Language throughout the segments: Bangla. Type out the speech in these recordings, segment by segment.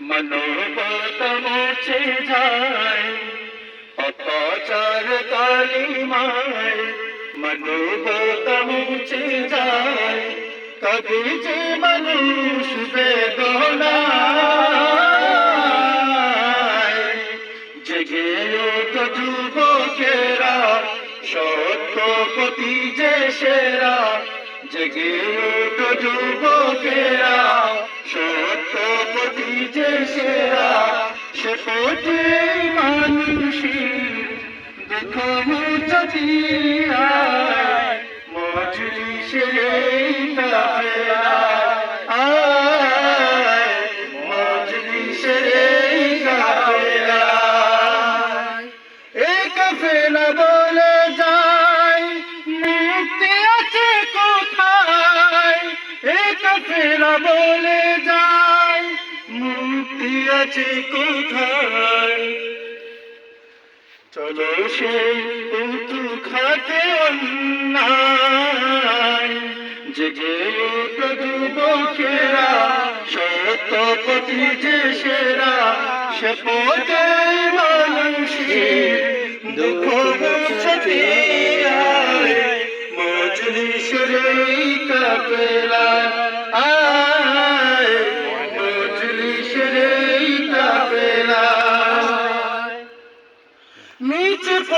মানবতা মুছে যায় অপচার কালিমায় মানবতা মুছে যায়। কবি যে মানুষ বেদনায়, জেগে ওঠো যুবকেরা সত্যপতি যে সেরা জেগে ওঠো যুবকেরা সত্যপতি যে সেরা সে পথে মানুষের দুঃখ মুচিয়া কাফেলা বলে যায়, মুক্তি আছে কোথায়? চলো সেই উতু খাতে অন্যায়, জেগে যুবকেরা সত্যপতি যে সেরা, সে পথে মানুষের দুঃখ মুছতে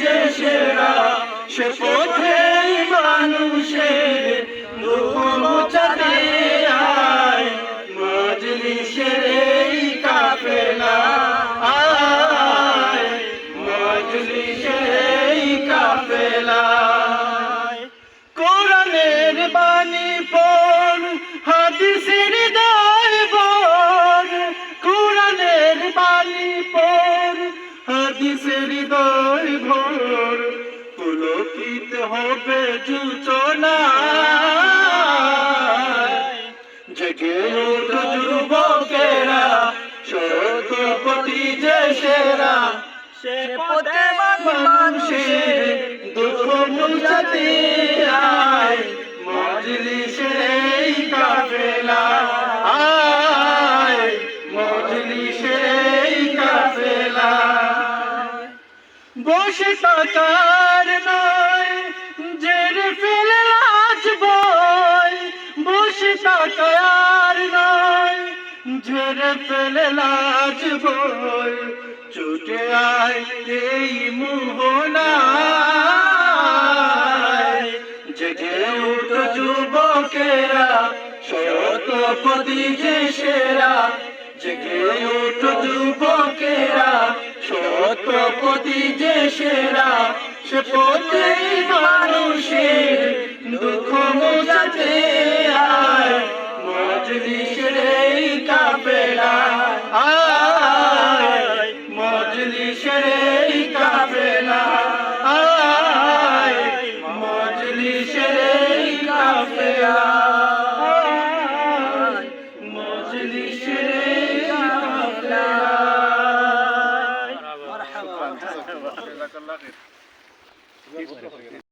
যে সেরা সে হাদিসের দায় ভোর, পুলকিত হবে জুচনা জেগে ওঠো যুবকেরা, সত্যপতি যে সেরা, সে পথে মানুষের দুঃখ মুছাতে আয়। বসে থাকার নয়, জের ফেলে লাজ বয়, বসে থাকার নয় ঝেড়ে ফেলে লাজ বয়, ছুটে আয় এই মোহনায়। জেগে উঠো যুবকেরা শতপতি যে সেরা। জেগে উঠো যুবকেরা শতপতি যে সেরা সে পথে মানুষের দুঃখ মোজাতে আয়। মজলিসের Gracias.